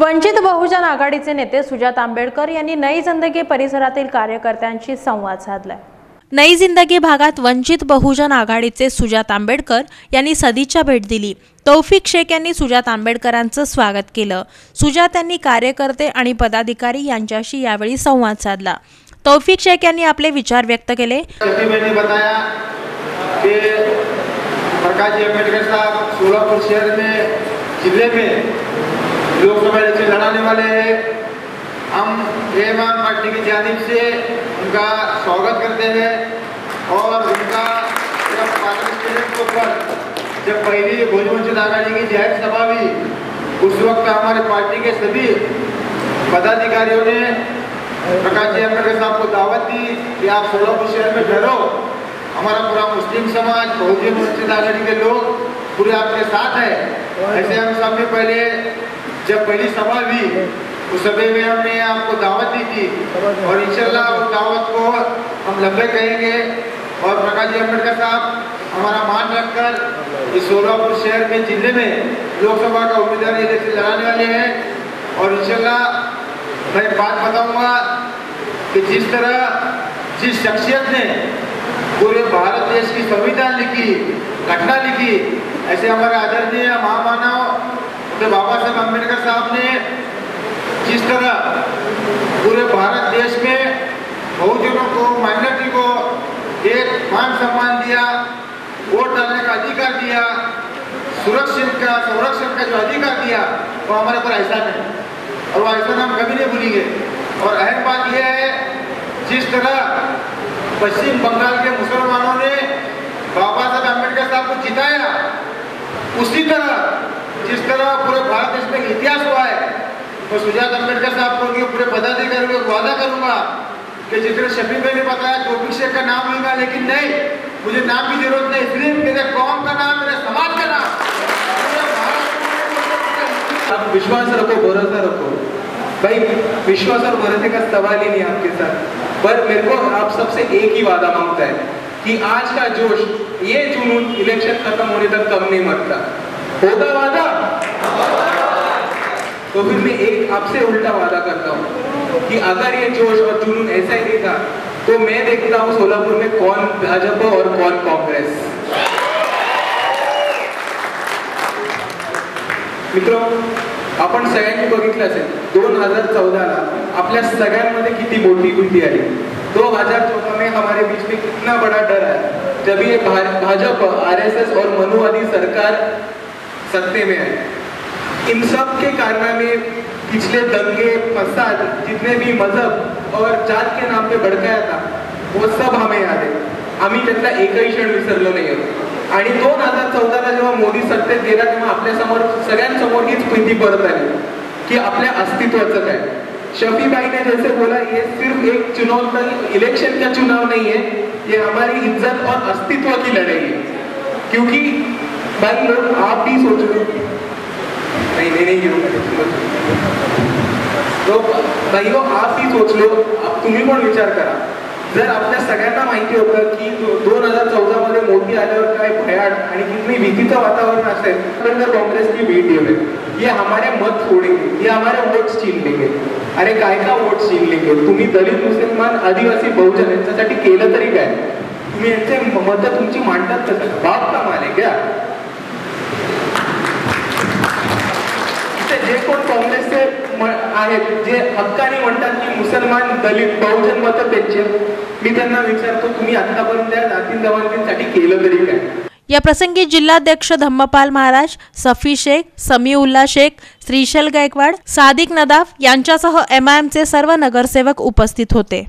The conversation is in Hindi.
वंचित बहुजन आघाडीचे नेते सुजात आंबेडकर यांनी नई जिंदगी परिसरातील कार्यकर्त्यांशी संवाद साधलाय. नई जिंदगी भागात वंचित बहुजन आघाडीचे सुजात आंबेडकर यांनी सदिच्छा भेट दिली. तौफिक शेख यांनी सुजात आंबेडकरांचं स्वागत केलं. सुजात यांनी कार्यकर्ते आणि पदाधिकारी यांच्याशी यावेळी संवाद साधला. तौफिक शेख यांनी आपले विचार व्यक्त केले. बताया प्रकाश जी अम्बेडकर साहब सोलापुर शहर में जिले में लोकसभा इलेक्शन लड़ाने वाले हैं हम आम पार्टी की जानिब से उनका स्वागत करते हैं और उनका जब के ऊपर जब पहली आघाड़ी की ज़ाहिर सभा हुई, उस वक्त हमारे पार्टी के सभी पदाधिकारियों ने प्रकाश जी अंबेडकर साहब को दावत दी कि आप सोलापुर शहर में ठहरो। हमारा पूरा मुस्लिम समाज, बहुजन वंचित आघाड़ी के लोग पूरे आपके साथ है। ऐसे हम सबने पहले जब पहली सभा हुई, उस सभा में हमने आपको दावत दी थी और इंशाल्लाह उस दावत को हम लंबे कहेंगे और प्रकाश जी अंबेडकर साहब, हमारा मान रखकर इस सोलापुर शहर में ज़िले में लोकसभा का उम्मीदवार इलेक्शन लड़ाने वाले हैं। और इंशाल्लाह मैं बात बताऊँगा कि जिस तरह जिस शख्सियत ने पूरे भारत देश की संविधान लिखी घटना लिखी, ऐसे हमारे आदरणीय महामानव तो बाबा साहब अंबेडकर साहब ने जिस तरह पूरे भारत देश में बहुजनों को, माइनॉरिटी को एक मान सम्मान दिया, वोट डालने का अधिकार दिया, सुरक्षित का, संरक्षण का जो अधिकार दिया, वो हमारे पर ऐसा नहीं। और वो ऐसा हम कभी नहीं भूलेंगे। और अहम बात यह है, जिस तरह पश्चिम बंगाल के मुसलमानों ने बाबा साहब अंबेडकर साहब को जिताया, उसी तरह जिस तरह पूरे भारत देश में इतिहास हुआ है मैं सुजात अंबेडकर साहब को पूरे पदाधिकारियों को वादा करूँगा कि तरह शफी भाई ने बताया टोपिक शेख का नाम लूँगा, लेकिन नहीं, मुझे नाम की ज़रूरत नहीं सिर्फ़ मेरे कौम का नाम, मेरे समाज का नाम। आप विश्वास रखो, भरोसा रखो। भाई, विश्वास और भरोसे का सवाल ही नहीं आपके साथ। पर मेरे को आप सबसे एक ही वादा माँगता है कि आज का जोश, ये जुनून इलेक्शन खत्म होने तक कम नहीं मरता। होगा वादा। तो फिर मैं एक आपसे उल्टा वादा करता हूँ कि अगर ये जोश और जुनून ऐसा ही नहीं तो मैं देखता हूँ सोलापुर में कौन भाजपा और कौन कांग्रेस। मित्रों सगळ्यांनी बघितलं असेल, दोन हज़ार चौदाला आपल्या सगळ्यांमध्ये किती मोठी कृती आली. दो हज़ार चौदह में हमारे बीच में कितना बड़ा डर है जब ये भाजपा आरएसएस और मनुवादी सरकार सत्ते में है इन सब के कारनामे पिछले दंगे, फसाद, जितने भी मज़हब और जात के नाम पे भड़काया था, वो सब हमें याद है। आम्ही त्यातला एकही क्षण विसरलो नाही होतो आणि दोन हज़ार चौदाला जेव्हा मोदी सत्तेत गेला, तेव्हा आपल्या समोर, सगळ्यांसमोर हीच भीती परत आली, की आपल्या अस्तित्वाचं काय? शफी भाई ने जैसे बोला ये सिर्फ़ एक चुनाव इलेक्शन का चुनाव नहीं है ये हमारी इज़्ज़त और अस्तित्व की लड़ाई है क्योंकि भाई आप भी सोच लो नहीं नहीं नहीं तो भाइयों आप ही सोच लो तुम्ही पण विचार करा? जर आपल्या सगळ्यांना माहिती होतं की दोन हज़ार चौदा मध्ये मोदी आल्यावर काय भयाड आणि कितनी भीतीचं वातावरण असेल, तर कांग्रेस की बीट ये ये हमारे मत फोड़ेंगे ये हमारे वोट छीन लेंगे अरे काय का वोट छीन लेंगे तुम्ही दलित, मुसलमान, आदिवासी, बहुजन यांच्यासाठी केलं तरी काय? तुम्ही यांचे मतं तुमची मांडतात कसं बाप का माले क्या जे कोण काँग्रेसचे आहेत जे हक्काने म्हणतात की मुसलमान दलित बहुजन मत त्यांचे मी त्यांना विचारतो तुम्ही आतापर्यंत या जातीन जमातींसाठी केलं तरी काय? या प्रसंगी जिल्हाध्यक्ष धम्मपाल महाराज सफी शेख समी उल्ला शेख श्रीशल गायकवाड सादिक नदाफ यांच्यासह एम आय एमचे सर्व नगरसेवक उपस्थित होते.